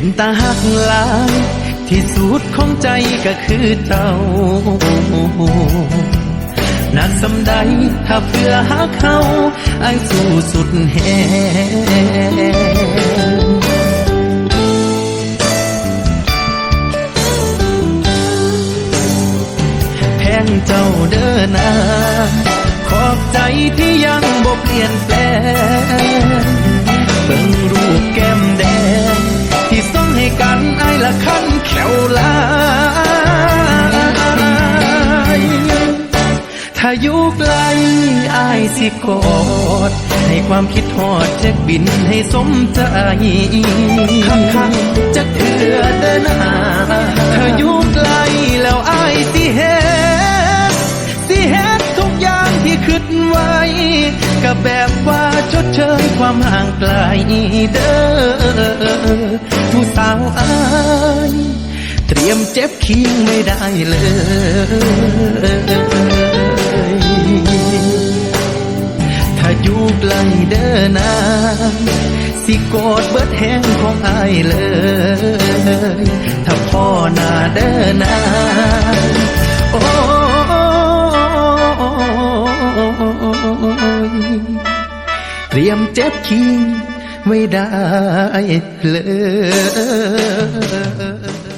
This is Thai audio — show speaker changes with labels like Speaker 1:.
Speaker 1: เป็นตาหักหลาย ที่สุดของใจก็คือเจ้านักสำใดถ้าเพื่อหาเขาไอ้ายสู้สุดแหงแพงเจ้าเดินนาขอบใจที่ยังบ่เปลี่ยนแปลงาอยู่ไกลอายสิกอด ให้ความคิดทอดเช็คบินให้สมใจข้างข้างๆจะเถื่อเดินหาถ้าอยู่ไกลแล้วอายสิเฮ็ดสิเฮ็ดทุกอย่างที่คิดไว้ก็แบบว่าชดเชยความห่างไกลเด้อผู้สาวอาย เตรียมเจ็บคิงไม่ได้เลย เดินนานสิกอดเบิดแห้งของอายเลย ถ้าพ่อนาเดินนานโอ้เตรียมเจ็บคิงไม่ได้เลย